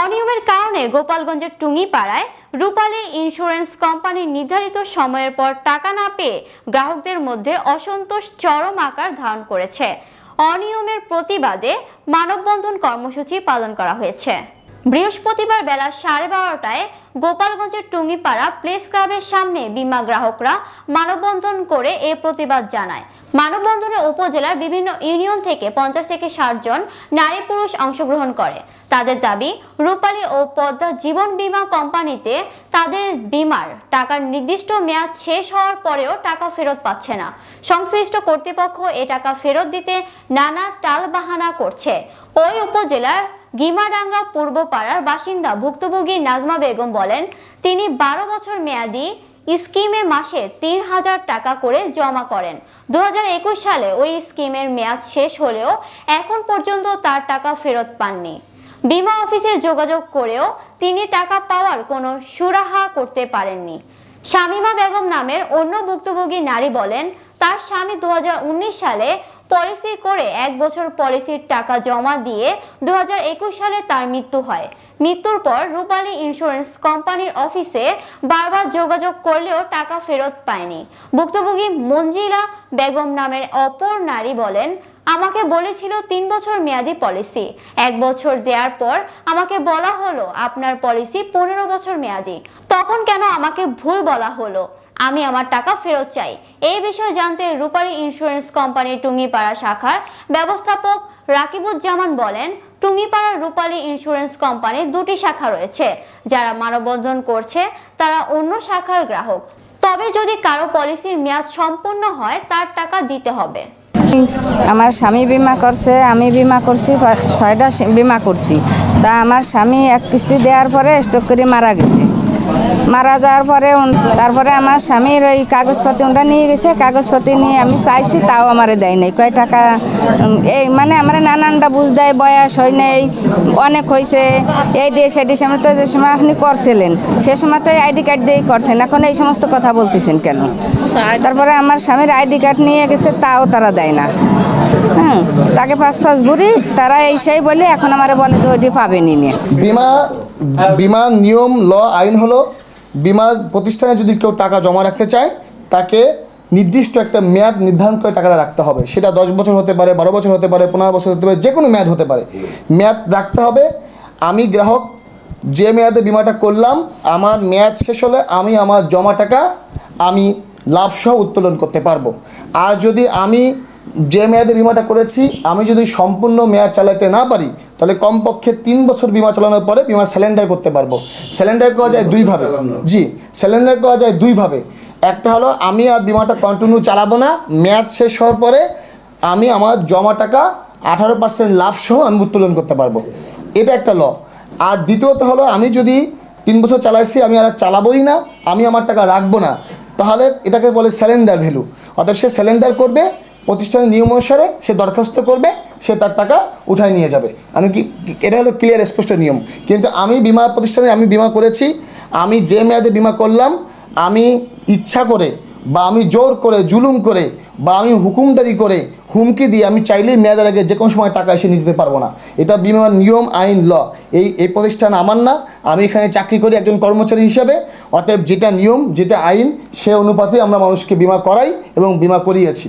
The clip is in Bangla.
অনিয়মের কারণে গোপালগঞ্জের টুঙ্গিপাড়ায় রূপালী ইন্স্যুরেন্স কোম্পানির নির্ধারিত সময়ের পর টাকা না পেয়ে গ্রাহকদের মধ্যে অসন্তোষ চরম আকার ধারণ করেছে। অনিয়মের প্রতিবাদে মানববন্ধন কর্মসূচি পালন করা হয়েছে। বৃহস্পতিবার বেলা সাড়ে বারোটায় গোপালগঞ্জের টুঙ্গিপাড়া প্লেস ক্লাবের সামনে বিমা গ্রাহকরা মানববন্ধন করে এ প্রতিবাদ জানায়। মানববন্ধনে উপজেলার বিভিন্ন ইউনিয়ন থেকে পঞ্চাশ থেকে ষাট জন নারী পুরুষ অংশগ্রহণ করে। তাদের দাবি, রূপালী ও পদ্মা জীবন বীমা কোম্পানিতে তাদের বিমার টাকার নির্দিষ্ট মেয়াদ শেষ হওয়ার পরেও টাকা ফেরত পাচ্ছে না। সংশ্লিষ্ট কর্তৃপক্ষ এ টাকা ফেরত দিতে নানা টালবাহানা করছে। ওই উপজেলার গিমাডাঙ্গা পূর্বপাড়ার বাসিন্দা ভুক্তভোগী নাজমা বেগম বলেন, তিনি বারো বছর মেয়াদি, স্কিমে মাসে তিন হাজার টাকা করে জমা করেন। দু সালে ওই স্কিমের মেয়াদ শেষ হলেও এখন পর্যন্ত তার টাকা ফেরত পাননি। বিমা অফিসে যোগাযোগ করেও তিনি টাকা পাওয়ার কোনো সুরাহা করতে পারেননি। শামিমা বেগম নামের অন্য ভুক্তভোগী নারী বলেন, তার স্বামী দু হাজার উনিশ সালে পলিসি করে এক বছর পলিসির টাকা জমা দিয়ে দু হাজার একুশ সালে তার মৃত্যু হয়। মৃত্যুর পর রূপালী ইন্স্যুরেন্স কোম্পানির অফিসে বারবার যোগাযোগ করলেও টাকা ফেরত পায়নি। ভুক্তভোগী মঞ্জিলা বেগম নামের অপর নারী বলেন, আমাকে বলেছিল তিন বছর মেয়াদি পলিসি। এক বছর দেওয়ার পর আমাকে বলা হলো, আপনার পলিসি পনেরো বছর মেয়াদি। তখন কেন আমাকে ভুল বলা হলো? আমি আমার টাকা ফেরত চাই। এই বিষয়ে জানতে রূপালী ইন্স্যুরেন্স কোম্পানি টুঙ্গিপাড়া শাখার ব্যবস্থাপক রাকিবুজ্জামান বলেন, টুঙ্গিপাড়া রূপালী ইন্স্যুরেন্স কোম্পানির দুটি শাখা রয়েছে। যারা মানববন্ধন করছে, তারা অন্য শাখার গ্রাহক। তবে যদি কারও পলিসির মেয়াদ সম্পূর্ণ হয়, তার টাকা দিতে হবে। আমার স্বামী বিমা করছে, আমি বিমা করছি, ছয়টা বিমা করছি। তা আমার স্বামী এক কিস্তি দেওয়ার পরে স্টক করে মারা গেছে। মারা যাওয়ার পরে তারপরে আমার স্বামীর ওই কাগজপাতি ওটা নিয়ে গেছে কাগজপাতি নিয়ে আমি চাইছি, তাও আমারে দেয় নাই। কয় টাকা এই মানে আমার নানানটা বুঝ দেয়, বয়স হয় নাই, অনেক হয়েছে এই ডে সেডি সময় তো যে সময় আপনি করছিলেন, সে সময় তো আইডি কার্ড দিয়েই করছেন, এখন এই সমস্ত কথা বলতেছেন কেন? তারপরে আমার স্বামীর আইডি কার্ড নিয়ে গেছে, তাও তারা দেয় না। হ্যাঁ তাকে পাঁচ পাঁচ বুড়ি, তারা এই সেই বলে, এখন আমারে বলে যে ওইটি পাবেনি নিয়ে বিমা বিমা, নিয়ম, ল, আইন হলো বিমা প্রতিষ্ঠানে যদি কেউ টাকা জমা রাখতে চায়, তাকে নির্দিষ্ট একটা মেয়াদ নির্ধারণ করে টাকাটা রাখতে হবে। সেটা দশ বছর হতে পারে, বারো বছর হতে পারে, পনেরো বছর হতে পারে যে কোনো মেয়াদ হতে পারে। মেয়াদ রাখতে হবে। আমি গ্রাহক, যে মেয়াদে বিমাটা করলাম, আমার মেয়াদ শেষ হলে আমি আমার জমা টাকা আমি লাভসহ উত্তোলন করতে পারব। আর যদি আমি যে মেয়াদে বিমাটা করেছি, আমি যদি সম্পূর্ণ মেয়াদ চালাতে না পারি তাহলে কমপক্ষে তিন বছর বিমা চালানোর পরে বিমা স্যালেন্ডার করতে পারব। স্যালেন্ডার করা যায় দুইভাবে জি স্যালেন্ডার করা যায় দুইভাবে একটা হলো, আমি আর বিমাটা কন্টিনিউ চালাবো না, মেয়াদ শেষ হওয়ার পরে আমি আমার জমা টাকা আঠারো পার্সেন্ট লাভ সহ আমি উত্তোলন করতে পারব। এটা একটা ল। আর দ্বিতীয়ত হলো, আমি যদি তিন বছর চালাইছি, আমি আর চালাবোই না, আমি আমার টাকা রাখব না, তাহলে এটাকে বলে স্যালেন্ডার ভ্যালু অর্থাৎ সে স্যালেন্ডার করবে, প্রতিষ্ঠানের নিয়ম অনুসারে সে দরখাস্ত করবে সে তার টাকা উঠায় নিয়ে যাবে। আমি কি, এটা হলো ক্লিয়ার স্পষ্ট নিয়ম। কিন্তু আমি বিমা প্রতিষ্ঠানে আমি বিমা করেছি, আমি যে মেয়াদে বিমা করলাম, আমি ইচ্ছা করে বা আমি জোর করে, জুলুম করে বা আমি হুকুমদারি করে হুমকি দিয়ে আমি চাইলেই মেয়াদের আগে যে কোনো সময় টাকা এসে নিয়ে যেতে পারব না। এটা বিমার নিয়ম, আইন, ল। এই এই প্রতিষ্ঠান আমার না। আমি এখানে চাকরি করি একজন কর্মচারী হিসেবে। অতএব যেটা নিয়ম, যেটা আইন, সে অনুপাতে আমরা মানুষকে বিমা করাই এবং বিমা করিয়েছি।